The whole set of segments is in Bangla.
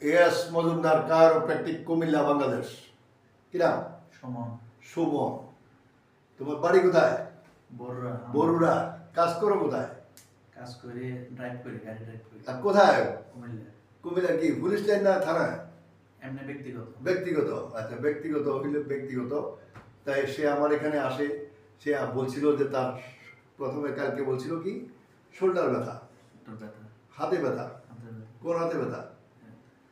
S Majumdar chiropractic Comilla Bangladesh. কিরাম সমান। সুমন। তোমার বাড়ি কোথায়? বড়রা বরুড়া। কাজ করো কোথায়? কাজ করে ড্রাইভ করি গাড়ি ড্রাইভ করি। আর কোথায়? কুমিল্লা। কুমিল্লা কি পুলিশ লাইন না থানায়? এমনি ব্যক্তিগত। ব্যক্তিগত। আচ্ছা ব্যক্তিগত হইলে ব্যক্তিগত। তাই সে আমার এখানে আসে। সে বলছিল যে তার প্রথমে কালকে বলছিল কি? শোল্ডার ব্যথা। হাতে ব্যথা। কোন হাতে ব্যথা?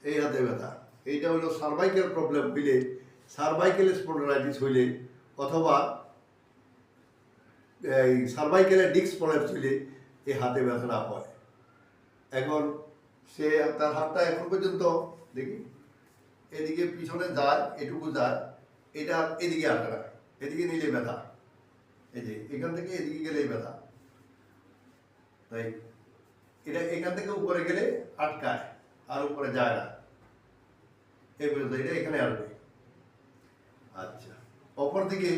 এই হাতে ব্যথা এইটা হলো সার্ভাইকেল প্রবলেম হইলে সার্ভাইকেল স্পন্ডলাইটিস হইলে অথবা এই সার্ভাইকেলের ডিস্ক প্রবলেম হইলে এই হাতে ব্যথাটা হয় এখন সে তার হাতটা এখন পর্যন্ত দেখি, এদিকে পিছনে যায়, এটুকু যায়, এটা এদিকে না এদিকে নিলে ব্যথা। এই যে এখান থেকে এদিকে গেলেই ব্যথা। তাই এটা এখান থেকে উপরে গেলে আটকায়, আর উপরে যায় না। এই পর্যন্ত এটা এখানে আসবে আচ্ছা অপরদিকে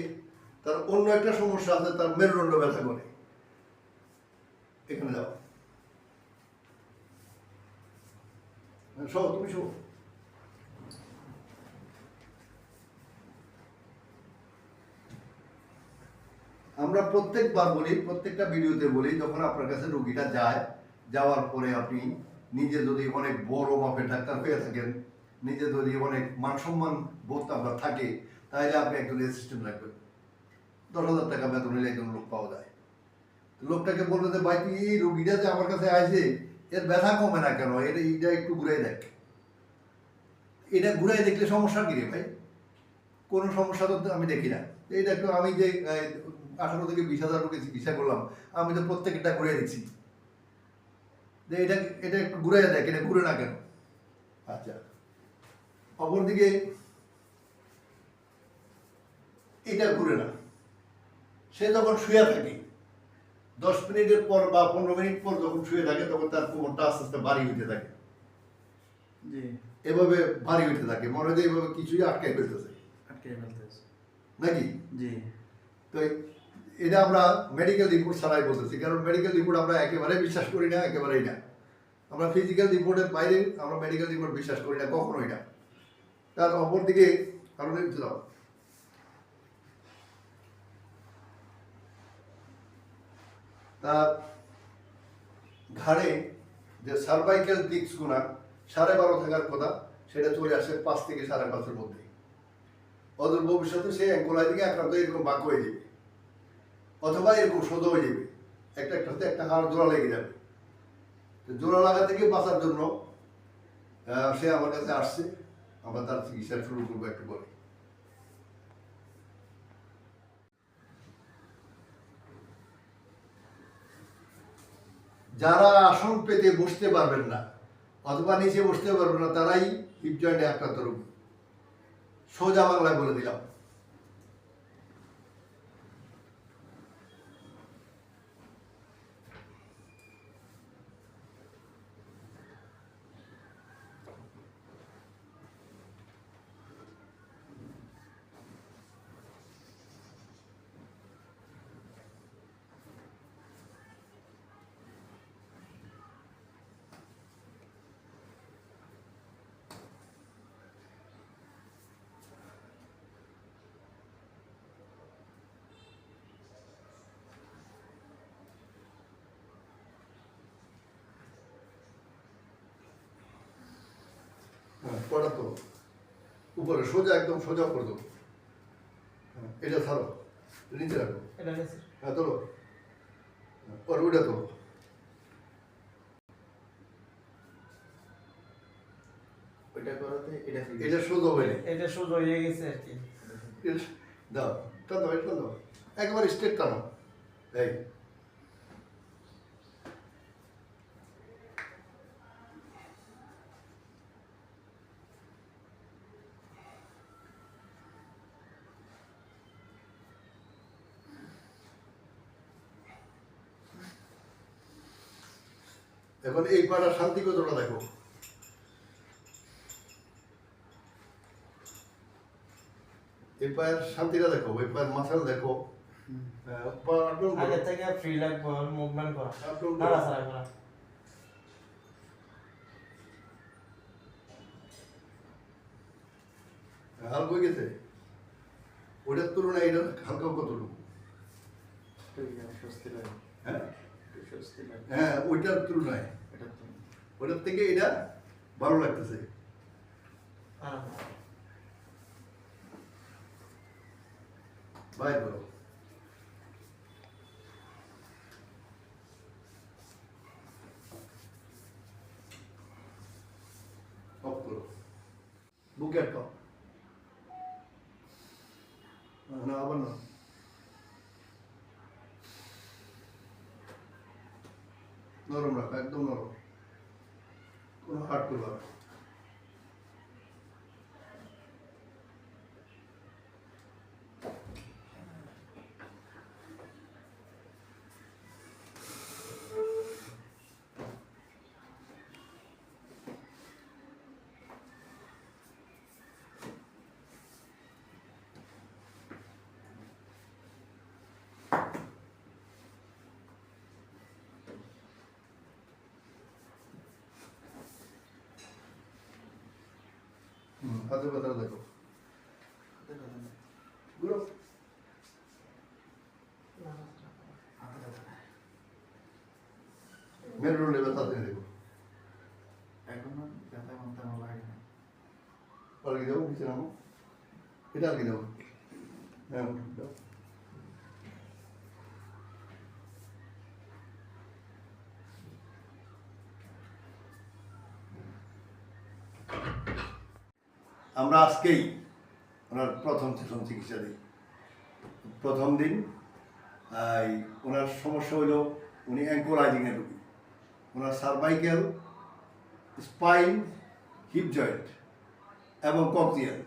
তার অন্য একটা সমস্যা আছে তার মেরুদণ্ড ব্যথা করে। এখানে যাও। হ্যাঁ, শো তুমি শো আমরা প্রত্যেকবার বলি প্রত্যেকটা ভিডিওতে বলি যখন আপনার কাছে রোগীটা যায় যাওয়ার পরে আপনি নিজে যদি অনেক বড় মাপের ডাক্তার হয়ে থাকেন নিজে যদি অনেক মান সম্মান বোধ আপনার থাকে, তাহলে আপনি একজন অ্যাসিস্ট্যান্ট রাখবেন। দশ হাজার টাকা বেতন হলে একজন লোক পাওয়া যায়। লোকটাকে বলবে যে, ভাই, তুই এই রোগীটা যে আমার কাছে আসে এর ব্যথা কমে না কেন? এটা এইটা একটু ঘুরে দেখ। এটা ঘুরে দেখলে সমস্যা কী রে ভাই? কোনো সমস্যা তো আমি দেখি না। এইটা একটু আমি যে আঠারো থেকে বিশ হাজার লোকে চিকিৎসা করলাম, আমি তো প্রত্যেকটা ঘুরে দিচ্ছি। যে এটা এটা একটু ঘুরে দেখ, এটা ঘুরে না কেন? আচ্ছা। অপরদিকে এটা ঘুরে না। সে যখন শুয়ে থাকে দশ মিনিটের পর বা পনেরো মিনিট পর যখন শুয়ে থাকে তখন তার কোমরটা আস্তে আস্তে ভারী হইতে থাকে। এভাবে ভারী হইতে থাকে। মনে হয় এইভাবে কিছুই আটকাই ফেলতেছে। আটকে ফেলতেছে। নাকি? জি। তো এটা আমরা মেডিকেল রিপোর্ট ছাড়াই বলতেছি। কারণ মেডিকেল রিপোর্ট আমরা একেবারে বিশ্বাস করি না একেবারেই না। আমরা ফিজিক্যাল রিপোর্টের বাইরে আমরা মেডিকেল রিপোর্ট বিশ্বাস করি না কখনোই না। তার অপরদিকে কারণ দাও তার ঘাড়ে যে সার্ভাইকেল ডিস্কগুলা সাড়ে বারো থাকার কথা, সেটা চলে আসে পাঁচ থেকে সাড়ে পাঁচের মধ্যে অদূর ভবিষ্যতে সে অ্যাঙ্কোলাই দিকে আক্রান্ত এরকম বাঁক হয়ে যাবে। অথবা এরকম সোজা হয়ে যাবে। একটা একটা হতে একটা হাড় জোড়া লেগে যাবে। জোড়া লাগা থেকে বাঁচার জন্য সে আমার কাছে আসছে। আমরা তার চিকিৎসা শুরু করব একটু পরে। যারা আসন পেতে বসতে পারবেন না, অথবা নিচে বসতে পারবেন না, তারাই হিপ জয়েন্টে আক্রান্ত রোগী। সোজা বাংলায় বলে দিলাম। হ্যাঁ তো উপরে সোজা একদম সোজা করে দেবো হ্যাঁ, এটা ছাড়ো নিচে রাখো। হ্যাঁ তোলো হ্যাঁ, পরে ওইটা তোলো করাতে এটা ঠিক এটা সোজা হয়ে এটা সোজা হয়ে গেছে আর কি। দাও টানো এটা টানো একবার স্ট্রেট টানো। এই এখন এই পাড়া শান্তি কতটা দেখো? এই পায়ের শান্তিটা দেখো ওই পায়ের মাসাল দেখো। হ্যাঁ, পা up down করো। আগে থেকে ফ্রি লাগবে মুভমেন্ট করা। Up down করো। নাড়াচাড়া করা। হালকা গেছে? ওটার তুলনায় এটা হালকা কতটুকু? স্বস্তি লাগে। হ্যাঁ? হ্যাঁ ওইটার তুলনায়। ওটার থেকে এটা ভালো লাগতেছে। হ্যাঁ বাইর করো অফ করো। বুকে আটকাও। না আবার না। নরম রাখো একদম নরম। কোনো হার্ড করবা না। হুম হাতে ব্যথাটা দেখো। নেই। মেরুদণ্ডে ব্যথা আছে দেখো। এখনও ব্যথা তেমন লাগে না। পালকি দেবো নিচে নামো। এটা আর কি দেবো। হ্যাঁ দাও আমরা আজকেই ওনার প্রথম সেশন চিকিৎসা দিই। প্রথম দিন ওনার সমস্যা হলো উনি অ্যাঙ্কোলাইজিংয়ের রুগী। ওনার সার্ভাইকেল স্পাইন হিপ জয়েন্ট এবং ককজিয়াল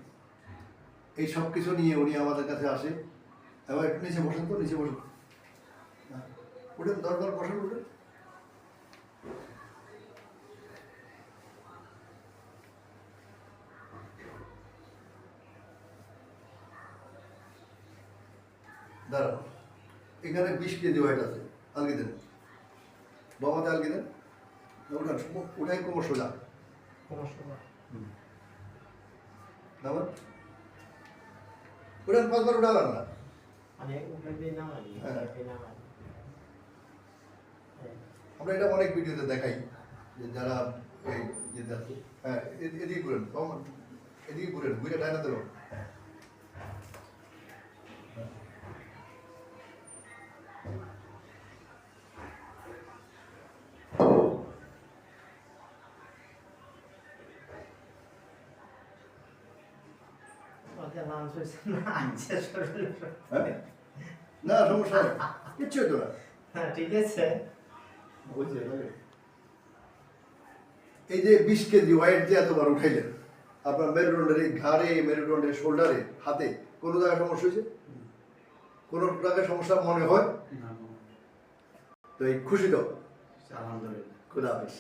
এই সব কিছু নিয়ে উনি আমাদের কাছে আসে। এবং একটু নিচে বসেন তো, নিচে বসুন। হ্যাঁ। উঠেন, দরকার বসেন, উঠেন। এখানে বিশ কেজি ওয়েট আছে আলগি দেন বাবাতে আলগি দেন উঠাই কোমর সোজা পাঁচবার উঠালাম না। হ্যাঁ। হ্যাঁ। আমরা এটা অনেক ভিডিওতে দেখাই যে যারা এই যে হ্যাঁ এদিকে ঘুরেন এদিকে ঘুরেন ঘুরে ডায়না দেবো না সমস্যা নেই কিচ্ছু হতো না হ্যাঁ ঠিক আছে এই যে বিশ কেজি ওয়েট যে এতবার উঠাইলেন আপনার মেরুদণ্ডের এই ঘাড়ে মেরুদণ্ডের শোল্ডারে হাতে কোনো জায়গায় সমস্যা হয়েছে কোনো জায়গায় সমস্যা মনে হয় তো এই খুশি তো আলহামদুলিল্লাহ খুদা হাফিজ